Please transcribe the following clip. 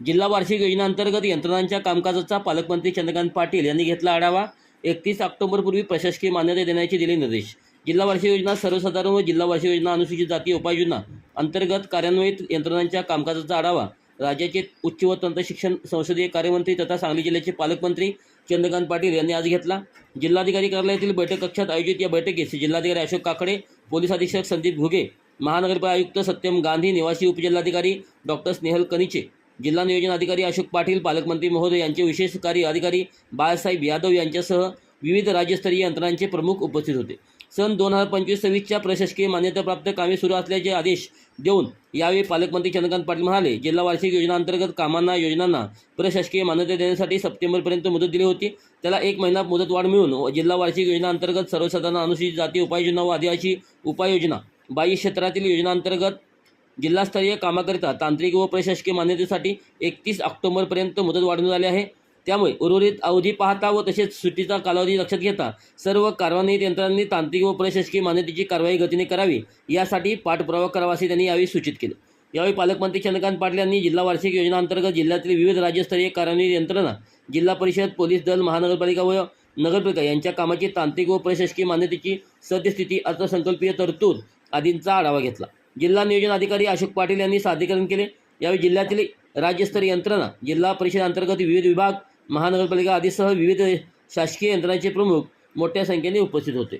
जिल्हा वार्षिक योजनांतर्गत यंत्रणांच्या कामकाजाचा पालकमंत्री चंद्रकांत पाटील यांनी घेतला आढावा. एकतीस ऑक्टोबरपूर्वी प्रशासकीय मान्यता देण्याचे दिले निर्देश. जिल्हा वार्षिक योजना सर्वसाधारण व जिल्हा वार्षिक योजना अनुसूचित जाती उपाययोजना अंतर्गत कार्यान्वित यंत्रणांच्या कामकाजाचा आढावा. राज्याचे उच्च व तंत्र शिक्षण संसदीय कार्यमंत्री तथा सांगली जिल्ह्याचे पालकमंत्री चंद्रकांत पाटील यांनी आज घेतला. जिल्हाधिकारी कार्यालयातील बैठक कक्षात आयोजित या बैठकीस जिल्हाधिकारी अशोक काकडे पोलीस अधीक्षक संदीप घुगे महानगरपालिका आयुक्त सत्यम गांधी निवासी उपजिल्हाधिकारी डॉक्टर स्नेहल कनिचे जिल्हा नियोजन अधिकारी अशोक पाटील पालकमंत्री महोदय यांचे विशेष कार्य अधिकारी बाळासाहेब यादव यांच्यासह विविध राज्यस्तरीय यंत्रणांचे प्रमुख उपस्थित होते. सन दोन हजार पंचवीस सव्वीसच्या प्रशासकीय मान्यताप्राप्त कामे सुरू असल्याचे आदेश देऊन यावेळी पालकमंत्री चंद्रकांत पाटील म्हणाले जिल्हा वार्षिक योजनांतर्गत कामांना योजनांना प्रशासकीय मान्यता देण्यासाठी सप्टेंबरपर्यंत मुदत दिली होती. त्याला एक महिना मुदतवाढ मिळून व जिल्हा वार्षिक योजनांतर्गत सर्वसाधारण अनुसूचित जाती उपाययोजना व आदिवासी उपाययोजना बाह्य क्षेत्रातील योजनांतर्गत जिल्हास्तरीय कामाकरिता तांत्रिक व प्रशासकीय मान्यतेसाठी एकतीस ऑक्टोबरपर्यंत मुदत वाढवण्यात आली आहे. त्यामुळे उर्वरित अवधी पाहता व तसेच सुट्टीचा कालावधी लक्षात घेता सर्व कार्यान्वित यंत्रणांनी तांत्रिक व प्रशासकीय मान्यतेची कारवाई गतीने करावी यासाठी पाठपुरावा करावा असे त्यांनी यावेळी सूचित केले. यावेळी पालकमंत्री चंद्रकांत पाटील यांनी जिल्हा वार्षिक योजनांतर्गत जिल्ह्यातील विविध राज्यस्तरीय कार्यान्वित यंत्रणा जिल्हा परिषद पोलीस दल महानगरपालिका व नगरपालिका यांच्या कामाची तांत्रिक व प्रशासकीय मान्यतेची सद्यस्थिती अर्थसंकल्पीय तरतूद आदींचा आढावा घेतला. जिल्हा नियोजन अधिकारी अशोक पाटील यांनी सादरीकरण केले. यावेळी जिल्ह्यातील राज्यस्तरीय यंत्रणा जिल्हा परिषद अंतर्गत विविध विभाग महानगरपालिका आदीसह विविध शासकीय यंत्रणांचे प्रमुख मोठ्या संख्येने उपस्थित होते.